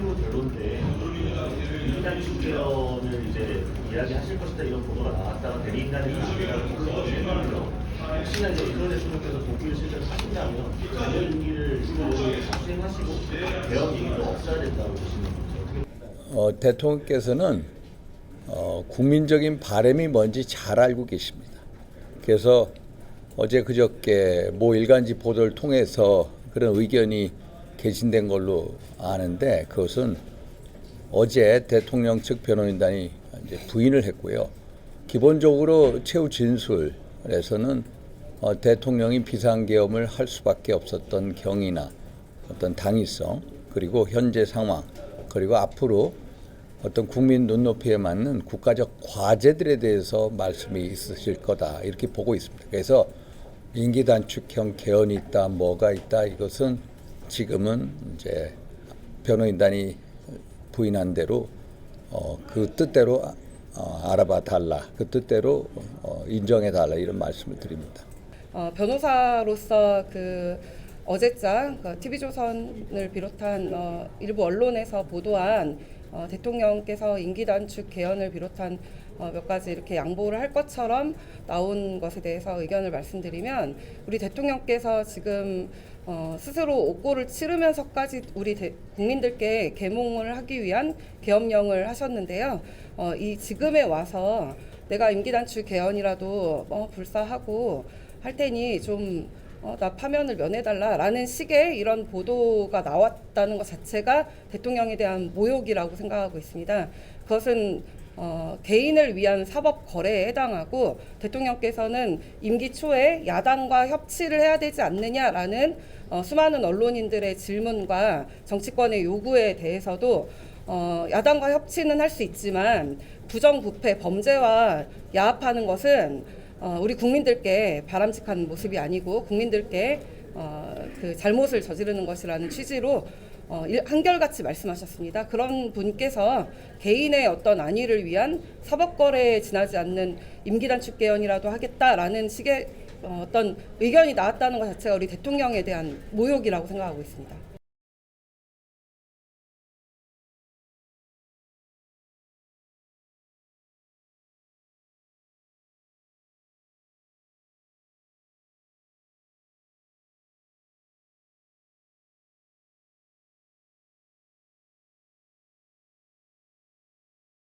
이름은 별론데 임기단축 개헌을 이제 이야기하실 것이다 이런 보도가 나왔다가 대리인단이 나왔다고 생각해요. 혹시나 이제 이전 대통령께서 복귀를 실제로 하신다면 임기를 수행하시고 개헌 얘기도 없어야 된다고 보시는 어, 대통령께서는 어, 국민적인 바람이 뭔지 잘 알고 계십니다. 그래서 어제 그저께 모 일간지 보도를 통해서 그런 의견이 개진된 걸로 아는데 그것은 어제 대통령 측 변호인단이 이제 부인을 했고요. 기본적으로 최후 진술에서는 어, 대통령이 비상계엄을 할 수밖에 없었던 경위나 어떤 당위성 그리고 현재 상황 그리고 앞으로 어떤 국민 눈높이에 맞는 국가적 과제들에 대해서 말씀이 있으실 거다 이렇게 보고 있습니다. 그래서 임기 단축형 개헌이 있다 뭐가 있다 이것은 지금은 이제 변호인단이 부인한 대로 어, 그 뜻대로 어, 알아봐 달라 그 뜻대로 어, 인정해 달라 이런 말씀을 드립니다. 어, 변호사로서 그 어제자 그 TV조선을 비롯한 어, 일부 언론에서 보도한 어, 대통령께서 임기 단축 개헌을 비롯한 어, 몇 가지 이렇게 양보를 할 것처럼 나온 것에 대해서 의견을 말씀드리면 우리 대통령께서 지금 어, 스스로 옥고를 치르면서까지 우리 대, 국민들께 계몽을 하기 위한 계엄령을 하셨는데요. 어, 이 지금에 와서 내가 임기 단축 개헌이라도 어, 불사하고 할 테니 좀 어, 나 파면을 면해달라라는 식의 이런 보도가 나왔다는 것 자체가 대통령에 대한 모욕이라고 생각하고 있습니다. 그것은 어, 개인을 위한 사법 거래에 해당하고 대통령께서는 임기 초에 야당과 협치를 해야 되지 않느냐라는 어, 수많은 언론인들의 질문과 정치권의 요구에 대해서도 어, 야당과 협치는 할 수 있지만 부정부패 범죄와 야합하는 것은 어, 우리 국민들께 바람직한 모습이 아니고 국민들께 어, 그 잘못을 저지르는 것이라는 취지로 어, 일- 한결같이 말씀하셨습니다. 그런 분께서 개인의 어떤 안위를 위한 사법거래에 지나지 않는 임기단축 개헌이라도 하겠다라는 식의 어, 어떤 의견이 나왔다는 것 자체가 우리 대통령에 대한 모욕이라고 생각하고 있습니다.